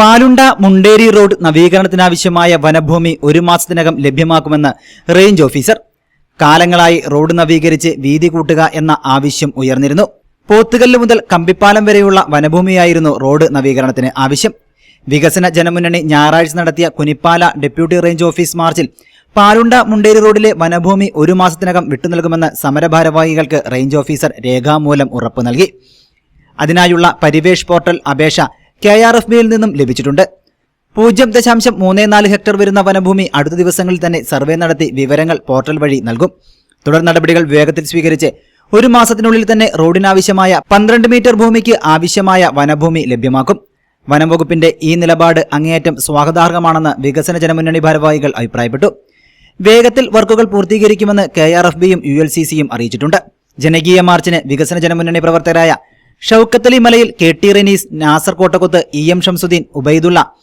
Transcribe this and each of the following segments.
Palunda Munderi road നവീകരണത്തിനാവശ്യമായ വനഭൂമി ഒരു മാസത്തിനകം ലഭ്യമാക്കുമെന്ന് റേഞ്ച് ഓഫീസർ. കാലങ്ങളായി റോഡ് നവീകരിച്ച് വീതി കൂട്ടുക എന്ന ആവശ്യം ഉയർന്നിരുന്നു. പോത്തുകല്ല് മുതൽ കമ്പിപ്പാലം വരെയുള്ള വനഭൂമിയായിരുന്നു റോഡ് നവീകരണത്തിന് ആവശ്യം. വികസന ജനമുന്നണി ഞായറാഴ്ച നടത്തിയ കുനിപ്പാല ഡെപ്യൂട്ടി റേഞ്ച് ഓഫീസ് മാർച്ചിൽ പാലുണ്ട മുണ്ടേരി റോഡിലെ വനഭൂമി ഒരു മാസത്തിനകം വിട്ടുനൽകുമെന്ന് സമരഭാരവാഹികൾക്ക് റേഞ്ച് ഓഫീസർ രേഖാമൂലം ഉറപ്പു നൽകി. അതിനായുള്ള പരിവേഷ് പോർട്ടൽ അപേക്ഷ കെ ആർ എഫ് ബിയിൽ നിന്നും ലഭിച്ചിട്ടുണ്ട്. പൂജ്യം ദശാംശം മൂന്ന് നാല് ഹെക്ടർ വരുന്ന വനഭൂമി അടുത്ത ദിവസങ്ങളിൽ തന്നെ സർവേ നടത്തി വിവരങ്ങൾ പോർട്ടൽ വഴി നൽകും. തുടർ നടപടികൾ വേഗത്തിൽ സ്വീകരിച്ച് ഒരു മാസത്തിനുള്ളിൽ തന്നെ റോഡിനാവശ്യമായ പന്ത്രണ്ട് മീറ്റർ ഭൂമിക്ക് ആവശ്യമായ വനഭൂമി ലഭ്യമാക്കും. വനം വകുപ്പിന്റെ ഈ നിലപാട് അങ്ങേയറ്റം സ്വാഗതാർഹമാണെന്ന് വികസന ജനമുന്നണി ഭാരവാഹികൾ അഭിപ്രായപ്പെട്ടു. വേഗത്തിൽ വർക്കുകൾ പൂർത്തീകരിക്കുമെന്ന് കെ ആർ എഫ് ബിയും യു എൽ സി സിയും അറിയിച്ചിട്ടുണ്ട്. ജനകീയ മാർച്ചിന് വികസന ജനമുന്നണി പ്രവർത്തകരായ Shoukathali Malayil K T Renees Nasar Kottakkuth E M Shamsuddin Ubaidulla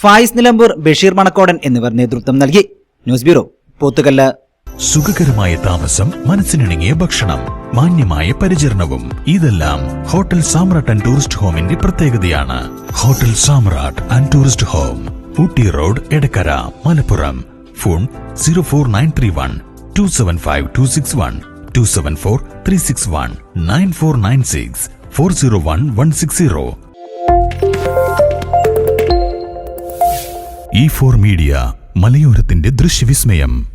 Fayis Nilambur Basheer Manakkodan എന്നിവർ നേതൃത്വം നൽകി. News bureau Pothukallu. സുഖകരമായ താമസം മനസ്സിനിണങ്ങിയ ഭക്ഷണം മാന്യമായ പരിചരണവും. ഇതെല്ലാം ഹോട്ടൽ സാമ്രാട്ട് ആൻഡ് ടൂറിസ്റ്റ് ഹോമിന്റെ പ്രത്യേകതയാണ്. Hotel Samrat and tourist home Ooty road Edakkara Malappuram. Phone zero four nine three one two seven five two six one two seven four three six one nine four nine six. Four zero one one six zero. E four media മലയോരത്തിന്റെ ദൃശ്യവിസ്മയം.